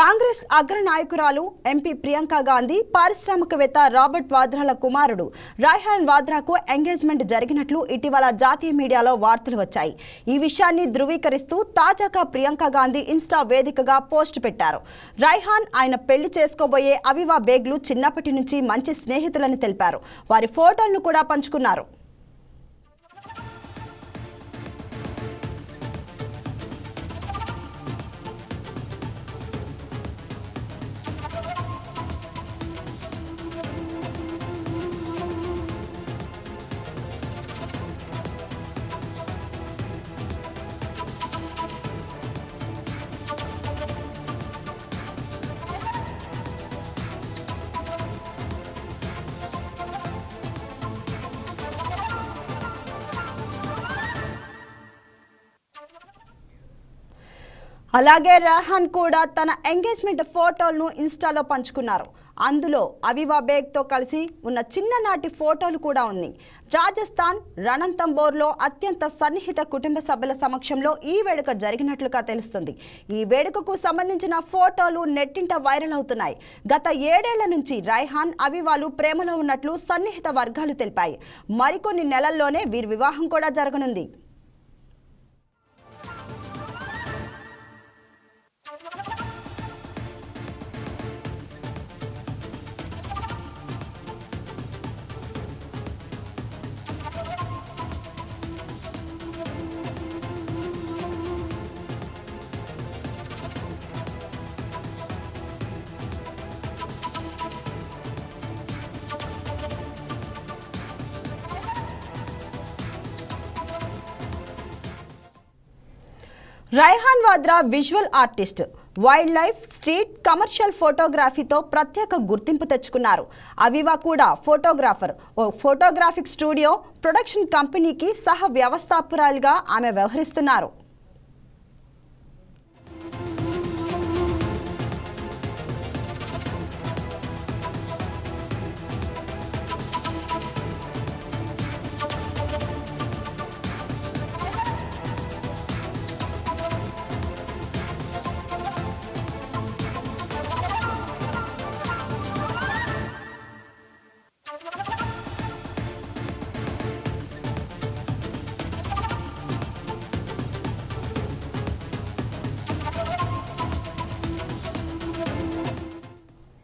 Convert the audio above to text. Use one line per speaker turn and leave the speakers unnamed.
కాంగ్రెస్ అగ్ర నాయకురాలు ఎంపీ ప్రియాంక గాంధీ పారిశ్రామికవేత్త రాబర్ట్ వాద్రాల కుమారుడు రాయ్హాన్ వాద్రాకు ఎంగేజ్మెంట్ జరిగినట్లు ఇటీవల జాతీయ మీడియాలో వార్తలు వచ్చాయి. ఈ విషయాన్ని ధృవీకరిస్తూ తాజాగా ప్రియాంక గాంధీ ఇన్స్టా వేదికగా పోస్ట్ పెట్టారు. రైహాన్ ఆయన పెళ్ళి చేసుకోబోయే అవివా బేగ్లు చిన్నప్పటి నుంచి మంచి స్నేహితులని తెలిపారు. వారి ఫోటోలను కూడా పంచుకున్నారు. అలాగే రెహాన్ కూడా తన ఎంగేజ్మెంట్ ఫోటోలను ఇన్స్టాలో పంచుకున్నారు. అందులో అవివా బేగ్తో కలిసి ఉన్న చిన్ననాటి ఫోటోలు కూడా ఉంది. రాజస్థాన్ రణంతంబోర్లో అత్యంత సన్నిహిత కుటుంబ సభ్యుల సమక్షంలో ఈ వేడుక జరిగినట్లుగా తెలుస్తుంది. ఈ వేడుకకు సంబంధించిన ఫోటోలు నెట్టింట వైరల్ అవుతున్నాయి. గత ఏడేళ్ళ నుంచి రైహాన్ అవివాలు ప్రేమలో ఉన్నట్లు సన్నిహిత వర్గాలు తెలిపాయి. మరికొన్ని నెలల్లోనే వీరి వివాహం కూడా జరగనుంది. Raihan Vadra visual artist. Wildlife street commercial ఫోటోగ్రఫీతో ప్రత్యేక గుర్తింపు తెచ్చుకున్నారు. అవివా కూడా ఫోటోగ్రాఫర్. ఓ ఫోటోగ్రాఫిక్ స్టూడియో ప్రొడక్షన్ కంపెనీకి సహ వ్యవస్థాపకురాలుగా ఆమె వ్యవహరిస్తున్నారు.